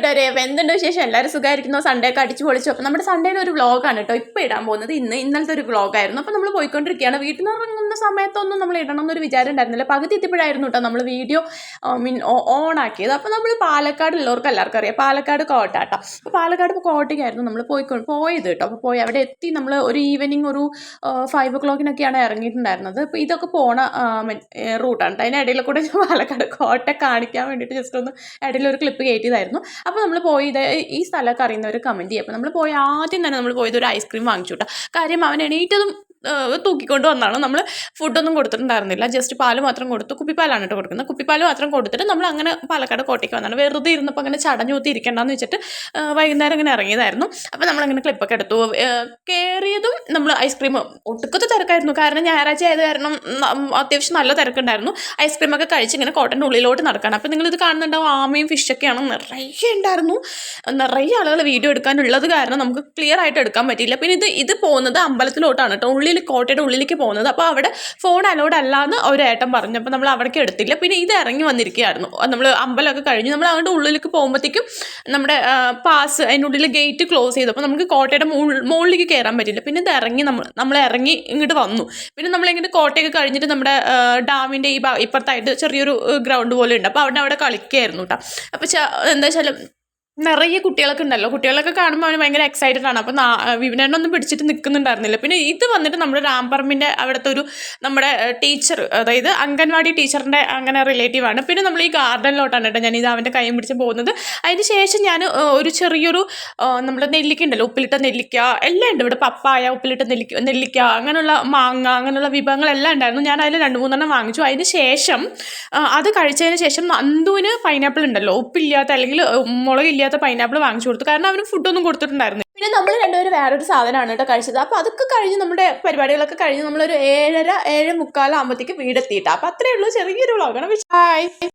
കൂട്ടുകാരെ എന്തുണ്ട് വിശേഷം എല്ലാവരും സുഖമായിരിക്കുന്നു സൺഡേ ഒക്കെ അടിച്ച് പൊളിച്ചു? അപ്പോൾ നമ്മുടെ സൺഡേയുടെ ഒരു വ്ളോഗാണ് കേട്ടോ ഇപ്പോൾ ഇടാൻ പോകുന്നത്. ഇന്ന് ഇന്നലത്തെ ഒരു വ്ളോഗായിരുന്നു. അപ്പോൾ നമ്മൾ പോയിക്കൊണ്ടിരിക്കുകയാണ്. വീട്ടിൽ നിന്ന് ഇറങ്ങുന്ന സമയത്തൊന്നും നമ്മൾ ഇടണം എന്നൊരു വിചാരം ഉണ്ടായിരുന്നില്ല. പകുതി എത്തിയപ്പോഴായിരുന്നു കേട്ടോ നമ്മൾ വീഡിയോ മീൻ ഓൺ ആക്കിയത് അപ്പോൾ നമ്മൾ പാലക്കാട് ഉള്ളവർക്ക് എല്ലാവർക്കും അറിയാം. പാലക്കാട് കോട്ട കേട്ടോ അപ്പോൾ പാലക്കാട് കോട്ടയ്ക്കായിരുന്നു നമ്മൾ പോയിക്കൊണ്ട് പോയത് കേട്ടോ അപ്പോൾ പോയി അവിടെ എത്തി നമ്മൾ ഒരു ഈവനിങ് ഒരു ഫൈവ് ഒ ക്ലോക്കിനൊക്കെയാണ് ഇറങ്ങിയിട്ടുണ്ടായിരുന്നത്. അപ്പോൾ ഇതൊക്കെ പോണ റൂട്ടാണ് കേട്ടോ അതിനിടയിൽ കൂടെ പാലക്കാട് കോട്ട കാണിക്കാൻ വേണ്ടിയിട്ട് ജസ്റ്റ് ഒന്ന് ഇടയിൽ ഒരു ക്ലിപ്പ് കയറ്റിയതായിരുന്നു. അപ്പോൾ നമ്മൾ പോയി ഇത് ഈ സ്ഥലമൊക്കെ അറിയുന്നവർ കമന്റ് ചെയ്യും. അപ്പോൾ നമ്മൾ പോയി ആദ്യം തന്നെ നമ്മൾ പോയത് ഒരു ഐസ്ക്രീം വാങ്ങിച്ചു കേട്ടോ കാര്യം അവൻ എണീറ്റതും തൂക്കിക്കൊണ്ട് വന്നാണ്. നമ്മൾ ഫുഡൊന്നും കൊടുത്തിട്ടുണ്ടായിരുന്നില്ല. ജസ്റ്റ് പാൽ മാത്രം കൊടുത്തു കുപ്പിപ്പാലാണ് കേട്ടോ കൊടുക്കുന്നത്. കുപ്പിപ്പാൽ മാത്രം കൊടുത്തിട്ട് നമ്മൾ അങ്ങനെ പാലക്കാട് കോട്ടയ്ക്ക് വന്നാണ്. വെറുതെ ഇരുന്നപ്പോൾ അങ്ങനെ ചടഞ്ഞൂത്തി ഇരിക്കേണ്ടെന്ന് വെച്ചിട്ട് വൈകുന്നേരം അങ്ങനെ ഇറങ്ങിയതായിരുന്നു. അപ്പോൾ നമ്മളങ്ങനെ ക്ലിപ്പൊക്കെ എടുത്തു. കയറിയതും നമ്മൾ ഐസ്ക്രീം ഒട്ടുക്കത്തെ തിരക്കായിരുന്നു. കാരണം ഞായറാഴ്ച ആയത് കാരണം അത്യാവശ്യം നല്ല തിരക്കുണ്ടായിരുന്നു. ഐസ്ക്രീമൊക്കെ കഴിച്ച് ഇങ്ങനെ കോട്ടന്റെ ഉള്ളിലോട്ട് നടക്കണം. അപ്പോൾ നിങ്ങളിത് കാണുന്നുണ്ടാവും ആമയും ഫിഷൊക്കെയാണ് നിറയെ ഉണ്ടായിരുന്നു. നിറയെ ആളുകൾ വീഡിയോ എടുക്കാനുള്ളത് കാരണം നമുക്ക് ക്ലിയർ ആയിട്ട് എടുക്കാൻ പറ്റിയില്ല. പിന്നെ ഇത് ഇത് പോകുന്നത് അമ്പലത്തിലോട്ടാണ് കേട്ടോ ഉള്ളിൽ കോട്ടയുടെ ഉള്ളിലേക്ക് പോകുന്നത്. അപ്പോൾ അവിടെ ഫോൺ അലോഡ് അല്ല എന്ന് ഒരു ഏട്ടൻ പറഞ്ഞു. അപ്പോൾ നമ്മൾ അവിടേക്ക് എടുത്തില്ല. പിന്നെ ഇത് ഇറങ്ങി വന്നിരിക്കുകയായിരുന്നു. നമ്മൾ അമ്പലമൊക്കെ കഴിഞ്ഞ്. നമ്മൾ അങ്ങോട്ട് ഉള്ളിലേക്ക് പോകുമ്പോഴത്തേക്കും നമ്മുടെ പാസ് അതിന്റെ ഉള്ളിൽ ഗേറ്റ് ക്ലോസ് ചെയ്തു. അപ്പോൾ നമുക്ക് കോട്ടയുടെ മുകളിലേക്ക് കയറാൻ പറ്റില്ല. പിന്നെ ഇത് ഇറങ്ങി നമ്മൾ നമ്മൾ ഇറങ്ങി ഇങ്ങോട്ട് വന്നു. പിന്നെ നമ്മളിങ്ങനെ കോട്ടയൊക്കെ കഴിഞ്ഞിട്ട് നമ്മുടെ ഡാമിന്റെ ഈ ഇപ്പുറത്തായിട്ട് ചെറിയൊരു ഗ്രൗണ്ട് പോലെ ഉണ്ട്. അപ്പോൾ അവിടെ അവിടെ കളിക്കുകയായിരുന്നു കേട്ടോ. അപ്പോൾ എന്താ വെച്ചാൽ നിറയെ കുട്ടികളൊക്കെ ഉണ്ടല്ലോ. കുട്ടികളൊക്കെ കാണുമ്പോൾ അവന് ഭയങ്കര എക്സൈറ്റഡ് ആണ്. അപ്പോൾ വിപിനേട്ടനൊന്നും പിടിച്ചിട്ട് നിൽക്കുന്നുണ്ടായിരുന്നില്ല പിന്നെ ഇത് വന്നിട്ട് നമ്മുടെ രാംപറമ്പിന്റെ അവിടുത്തെ ഒരു നമ്മുടെ ടീച്ചർ അതായത് അംഗൻവാടി ടീച്ചറിന്റെ അങ്ങനെ റിലേറ്റീവ് ആണ്. പിന്നെ നമ്മൾ ഈ ഗാർഡനിലോട്ടാണ് കേട്ടോ ഞാൻ ഇത് അവന്റെ കൈയും പിടിച്ച് പോകുന്നത്. അതിന് ശേഷം ഞാൻ ഒരു ചെറിയൊരു നമ്മുടെ നെല്ലിക്ക ഉണ്ടല്ലോ ഉപ്പിലിട്ട നെല്ലിക്ക എല്ലാം ഉണ്ട്. ഇവിടെ പപ്പായ ഉപ്പിലിട്ട നെല്ലിക്ക നെല്ലിക്ക അങ്ങനെയുള്ള മാങ്ങ അങ്ങനെയുള്ള വിഭവങ്ങളെല്ലാം ഉണ്ടായിരുന്നു. ഞാൻ അതിൽ രണ്ട് മൂന്നെണ്ണം വാങ്ങിച്ചു. അതിന് ശേഷം അത് കഴിച്ചതിന് ശേഷം നന്ദുവിന് പൈനാപ്പിൾ ഉണ്ടല്ലോ. ഉപ്പില്ലാത്ത അല്ലെങ്കിൽ മുളകില്ലാത്ത പൈനാപ്പിൾ വാങ്ങിച്ചു കൊടുത്തു. കാരണം അവന് ഫുഡൊന്നും കൊടുത്തിട്ടുണ്ടായിരുന്നു പിന്നെ നമ്മൾ രണ്ടുപേരും വേറൊരു സാധനമാണ് കേട്ടോ കഴിച്ചത്. അപ്പോൾ അതൊക്കെ കഴിഞ്ഞ് നമ്മുടെ പരിപാടികളൊക്കെ കഴിഞ്ഞ് നമ്മളൊരു ഏഴര ഏഴ് മുക്കാലാകുമ്പോഴത്തേക്ക് വീടെത്തിയിട്ട്. അപ്പോൾ അത്രയേ ഉള്ളൂ. ചെറിയൊരു വ്ളോഗാണ് ഹായ്